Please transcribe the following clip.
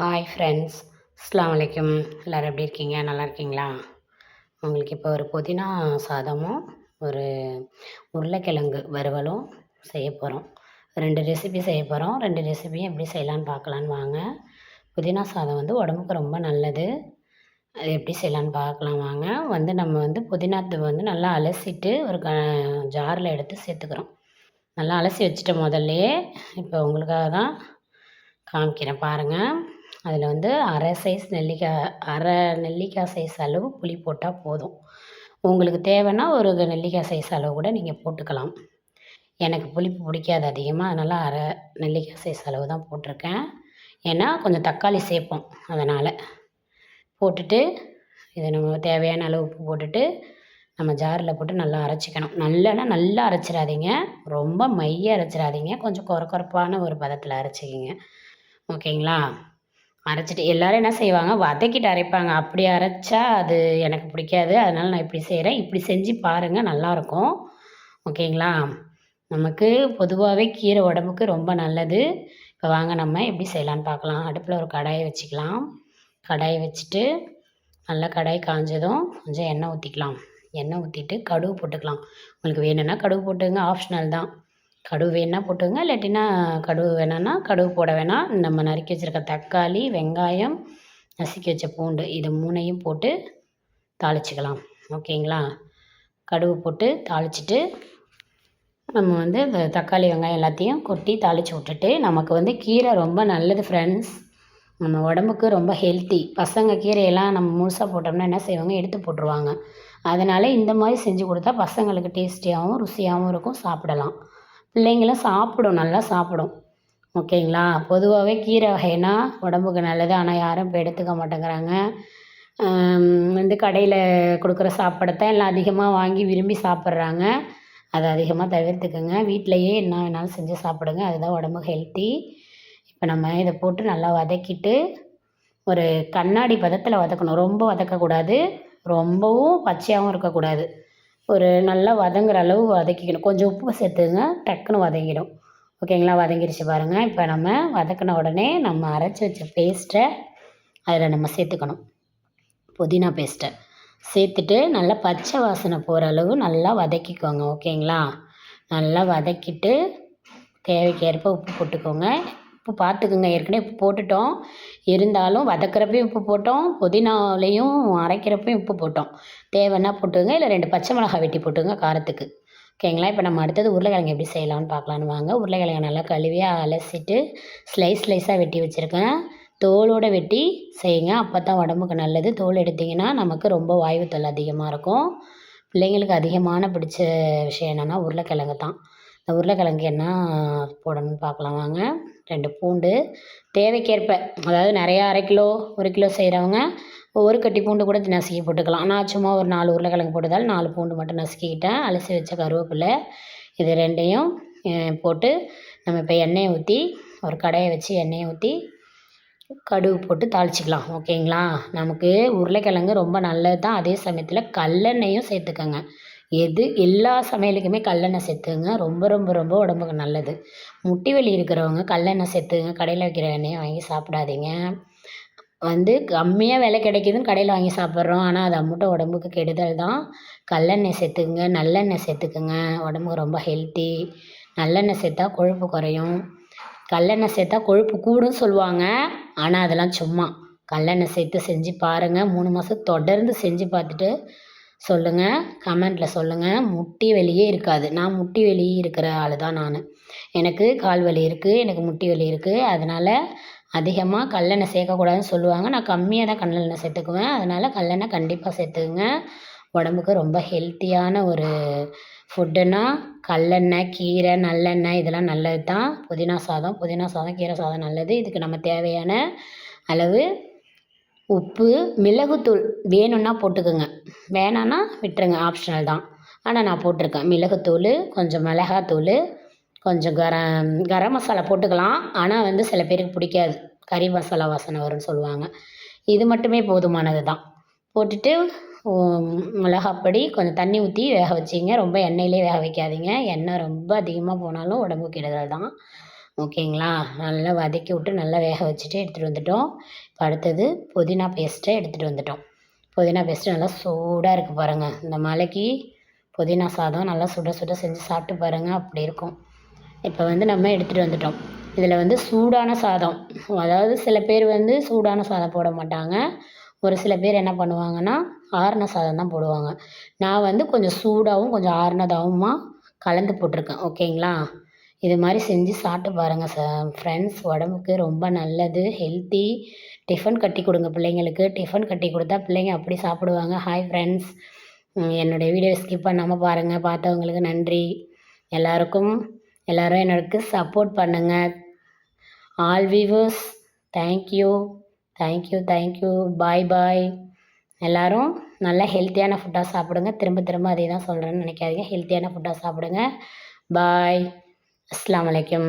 Hi friends அஸ்லாம் வலைக்கம் எல்லோரும் எப்படி இருக்கீங்க? நல்லா இருக்கீங்களா? உங்களுக்கு இப்போ ஒரு புதினா சாதமும் ஒரு உருளைக்கிழங்கு வறுவலும் செய்ய போகிறோம் ரெண்டு ரெசிபி செய்ய போகிறோம் ரெண்டு ரெசிபியும் எப்படி செய்யலான்னு பார்க்கலான்னு வாங்க. புதினா சாதம் வந்து உடம்புக்கு ரொம்ப நல்லது. அது எப்படி செய்யலான்னு பார்க்கலாம் வாங்க. வந்து நம்ம வந்து புதினாத்தை வந்து நல்லா அலசிட்டு ஒரு க ஜாரில் எடுத்து சேர்த்துக்கிறோம். நல்லா அலசி வச்சுட்டேன் முதல்லையே. இப்போ உங்களுக்காக தான் காமிக்கிறேன் பாருங்கள் அதில் வந்து அரை சைஸ் நெல்லிக்காய் அரை நெல்லிக்காய் சைஸ் அளவு புளி போட்டால் போதும். உங்களுக்கு தேவைன்னா ஒரு நெல்லிக்காய் சைஸ் அளவு கூட நீங்கள் போட்டுக்கலாம். எனக்கு புளிப்பு பிடிக்காது அதிகமாக அதனால் அரை நெல்லிக்காய் சைஸ் அளவு தான் போட்டிருக்கேன். ஏன்னா கொஞ்சம் தக்காளி சேர்ப்போம் அதனால். போட்டுட்டு இதை நம்ம தேவையான அளவு உப்பு போட்டுட்டு நம்ம ஜாரில் போட்டு நல்லா அரைச்சிக்கணும். நல்லனா நல்லா அரைச்சிடாதீங்க. ரொம்ப மைய அரைச்சிடாதீங்க. கொஞ்சம் கொர கொரப்பான ஒரு பதத்தில் அரைச்சிக்கிங்க. ஓகேங்களா? அரைச்சிட்டு எல்லோரும் என்ன செய்வாங்க? வதக்கிட்டு அரைப்பாங்க. அப்படி அரைச்சா அது எனக்கு பிடிக்காது. அதனால் நான் இப்படி செய்கிறேன் இப்படி செஞ்சு பாருங்கள் நல்லாயிருக்கும். ஓகேங்களா? நமக்கு பொதுவாகவே கீரை உடம்புக்கு ரொம்ப நல்லது. இப்போ வாங்க நம்ம எப்படி செய்யலான்னு பார்க்கலாம். அடுப்பில் ஒரு கடாயை வச்சுக்கலாம். கடாயை வச்சுட்டு நல்லா கடாய் காஞ்சதும் கொஞ்சம் எண்ணெய் ஊற்றிக்கலாம் எண்ணெய் ஊற்றிட்டு கடுகு போட்டுக்கலாம். உங்களுக்கு வேணும்னா கடுகு போட்டுங்க ஆப்ஷனல் தான். கடுகு வேணால் போட்டுக்கோங்க. இல்லாட்டினா கடுகு வேணான்னா கடுகு போட வேணாம். நம்ம நறுக்கி வச்சுருக்க தக்காளி வெங்காயம் நசுக்கி வச்ச பூண்டு இது மூணையும் போட்டு தாளிச்சிக்கலாம். ஓகேங்களா? கடுகு போட்டு தாளிச்சிட்டு நம்ம வந்து இந்த தக்காளி வெங்காயம் எல்லாத்தையும் கொட்டி தாளித்து விட்டுட்டு நமக்கு வந்து கீரை ரொம்ப நல்லது ஃப்ரெண்ட்ஸ் நம்ம உடம்புக்கு ரொம்ப ஹெல்த்தி பசங்க கீரையெல்லாம் நம்ம முழுசாக போட்டோம்னா என்ன செய்வாங்க? எடுத்து போட்டுருவாங்க. அதனால் இந்த மாதிரி செஞ்சு கொடுத்தா பசங்களுக்கு டேஸ்டியாகவும் ருசியாகவும் இருக்கும். சாப்பிடலாம். பிள்ளைங்களும் சாப்பிடும் நல்லா சாப்பிடும். ஓகேங்களா? பொதுவாகவே கீரை வகைனா உடம்புக்கு நல்லது. ஆனால் யாரும் இப்போ எடுத்துக்க மாட்டேங்கிறாங்க. வந்து கடையில் கொடுக்குற சாப்பாடத்தான் எல்லாம் அதிகமாக வாங்கி விரும்பி சாப்பிட்றாங்க. அதை அதிகமாக தவிர்த்துக்கோங்க. வீட்டிலையே என்ன வேணாலும் செஞ்சு சாப்பிடுங்க. அதுதான் உடம்புக்கு ஹெல்த்தி. இப்போ நம்ம இதை போட்டு நல்லா வதக்கிட்டு ஒரு கண்ணாடி பதத்தில் வதக்கணும். ரொம்ப வதக்கக்கூடாது. ரொம்பவும் பச்சையாகவும் இருக்கக்கூடாது. ஒரு நல்லா வதங்குற அளவு வதக்கிக்கணும். கொஞ்சம் உப்பு சேர்த்துங்க டக்குன்னு வதங்கிடும். ஓகேங்களா? வதங்கிருச்சு பாருங்கள் இப்போ நம்ம வதக்கின உடனே நம்ம அரைச்சி வச்ச பேஸ்ட்டை அதில் நம்ம சேர்த்துக்கணும். புதினா பேஸ்ட்டை சேர்த்துட்டு நல்லா பச்சை வாசனை போகிற அளவு நல்லா வதக்கிக்கோங்க. ஓகேங்களா? நல்லா வதக்கிட்டு தேவைக்கேற்ப உப்பு போட்டுக்கோங்க. உப்பு பார்த்துக்குங்க. ஏற்கனவே உப்பு போட்டுட்டோம். இருந்தாலும் வதக்கிறப்பையும் உப்பு போட்டோம். புதினாலையும் அரைக்கிறப்பையும் உப்பு போட்டோம். தேவைன்னா போட்டுங்க இல்லை ரெண்டு பச்சை மிளகாய் வெட்டி போட்டுங்க காரத்துக்கு. ஓகேங்களா இப்போ நம்ம அடுத்தது உருளைக்கிழங்கு எப்படி செய்யலாம்னு பார்க்கலான்னு வாங்க. உருளைக்கிழங்கு நல்லா கழுவி அலசிட்டு ஸ்லைஸ் ஸ்லைஸாக வெட்டி வச்சுருக்கேன். தோலோடு வெட்டி செய்யுங்க. அப்போ தான் உடம்புக்கு நல்லது. தோல் எடுத்திங்கன்னா நமக்கு ரொம்ப வாய்வு தொல் அதிகமாக இருக்கும். பிள்ளைங்களுக்கு அதிகமான பிடிச்ச விஷயம் என்னென்னா உருளைக்கிழங்கு தான். இந்த உருளைக்கிழங்கு என்ன போடணும்னு பார்க்கலாம் வாங்க. ரெண்டு பூண்டு. தேவைக்கேற்ப அதாவது நிறையா அரை கிலோ ஒரு கிலோ செய்கிறவங்க ஒரு கட்டி பூண்டு கூட நசுக்கி போட்டுக்கலாம். நான் சும்மா ஒரு நாலு உருளைக்கிழங்கு போட்டதால் நாலு பூண்டு மட்டும் நசுக்கிக்கிட்டேன். அலசி வச்ச கருவேப்பிலை இது ரெண்டையும் போட்டு நம்ம இப்போ எண்ணெயை ஊற்றி ஒரு கடையை வச்சு எண்ணெயை ஊற்றி கடுகு போட்டு தாளிச்சிக்கலாம். ஓகேங்களா? நமக்கு உருளைக்கிழங்கு ரொம்ப நல்லது தான் அதே சமயத்தில் கல்லெண்ணெயும் சேர்த்துக்கோங்க. எது எல்லா சமையலுக்குமே கல்லெண்ணெய் சேர்த்துங்க. ரொம்ப ரொம்ப ரொம்ப உடம்புக்கு நல்லது. முட்டி வலி இருக்கிறவங்க கல்லெண்ணெய் சேர்த்துங்க. கடையில் வைக்கிற எண்ணெயை வாங்கி சாப்பிடாதீங்க. வந்து கம்மியாக விலை கிடைக்குதுன்னு கடையில் வாங்கி சாப்பிட்றோம். ஆனால் அது அம்மட்டும் உடம்புக்கு கெடுதல் தான். கல்லெண்ணெய் சேர்த்துக்குங்க. நல்லெண்ணெய் சேர்த்துக்குங்க. உடம்புக்கு ரொம்ப ஹெல்த்தி நல்லெண்ணெய் சேர்த்தா கொழுப்பு குறையும். கல்லெண்ணெய் சேர்த்தா கொழுப்பு கூடும் சொல்லுவாங்க. ஆனால் அதெல்லாம் சும்மா. கல்லெண்ணெய் சேர்த்து செஞ்சு பாருங்கள் மூணு மாதம் தொடர்ந்து செஞ்சு பார்த்துட்டு சொல்லுங்கள் கமெண்ட்டில் சொல்லுங்கள் முட்டி வலியே இருக்காது. நான் முட்டி வலி இருக்கிற ஆள் தான் நான். எனக்கு கால் வலி இருக்குது எனக்கு முட்டி வலி இருக்குது அதனால் அதிகமாக கல்லெண்ணெய் சேர்க்கக்கூடாதுன்னு சொல்லுவாங்க. நான் கம்மியாக தான் கல்லெண்ணெய் சேர்த்துக்குவேன். அதனால் கல்லெண்ணெய் கண்டிப்பாக சேர்த்துக்குங்க. உடம்புக்கு ரொம்ப ஹெல்த்தியான ஒரு ஃபுட்டுன்னா கல்லெண்ணெய் கீரை நல்லெண்ணெய் இதெல்லாம் நல்லது தான் புதினா சாதம் புதினா சாதம் கீரை சாதம் நல்லது. இதுக்கு நம்ம தேவையான அளவு உப்பு மிளகுத்தூள் வேணும்னா போட்டுக்கோங்க. வேணான்னா விட்டுருங்க ஆப்ஷனல் தான். ஆனால் நான் போட்டிருக்கேன். மிளகுத்தூள் கொஞ்சம் மிளகாத்தூள் கொஞ்சம் கரம் கரம் மசாலா போட்டுக்கலாம். ஆனால் வந்து சில பேருக்கு பிடிக்காது. கறி மசாலா வாசனை வரும்னு சொல்லுவாங்க. இது மட்டுமே போதுமானது தான். போட்டுட்டு மிளகாப்பொடி கொஞ்சம் தண்ணி ஊற்றி வேக வச்சிங்க. ரொம்ப எண்ணெயிலே வேக வைக்காதீங்க. எண்ணெய் ரொம்ப அதிகமாக போனாலும் உடம்புக்கு கெடுதல் தான். ஓகேங்களா? நல்லா வதக்கி விட்டு நல்லா வேக வச்சுட்டு எடுத்துகிட்டு வந்துட்டோம். இப்போ அடுத்தது புதினா பேஸ்ட்டை எடுத்துகிட்டு வந்துட்டோம். புதினா பேஸ்ட்டு நல்லா சூடாக இருக்குது பாருங்கள் இந்த மலைக்கு புதினா சாதம் நல்லா சுட சுட செஞ்சு சாப்பிட்டு பாருங்கள் அப்படி இருக்கும். இப்போ வந்து நம்ம எடுத்துகிட்டு வந்துட்டோம். இதில் வந்து சூடான சாதம். அதாவது சில பேர் வந்து சூடான சாதம் போட மாட்டாங்க. ஒரு சில பேர் என்ன பண்ணுவாங்கன்னா ஆறுன சாதம் தான் போடுவாங்க. நான் வந்து கொஞ்சம் சூடாகவும் கொஞ்சம் ஆறுனதாகவுமா கலந்து போட்டிருக்கேன். ஓகேங்களா? இது மாதிரி செஞ்சு சாப்பிட்டு பாருங்கள் ச ஃப்ரெண்ட்ஸ் உடம்புக்கு ரொம்ப நல்லது ஹெல்த்தி டிஃபன் கட்டி கொடுங்க பிள்ளைங்களுக்கு. டிஃபன் கட்டி கொடுத்தா பிள்ளைங்க அப்படி சாப்பிடுவாங்க. ஹாய் ஃப்ரெண்ட்ஸ் என்னுடைய வீடியோ ஸ்கிப் பண்ணாமல் பாருங்கள் பார்த்தவங்களுக்கு நன்றி. எல்லாருக்கும் எல்லோரும் எனக்கு சப்போர்ட் பண்ணுங்கள் all viewers thank you thank you thank you bye bye எல்லோரும் நல்லா ஹெல்த்தியான ஃபுட்டாக சாப்பிடுங்க. திரும்ப திரும்ப அதே தான் சொல்கிறேன்னு நினைக்காதீங்க ஹெல்த்தியான ஃபுட்டாக சாப்பிடுங்க. பாய் അസ്സാം വലൈക്കും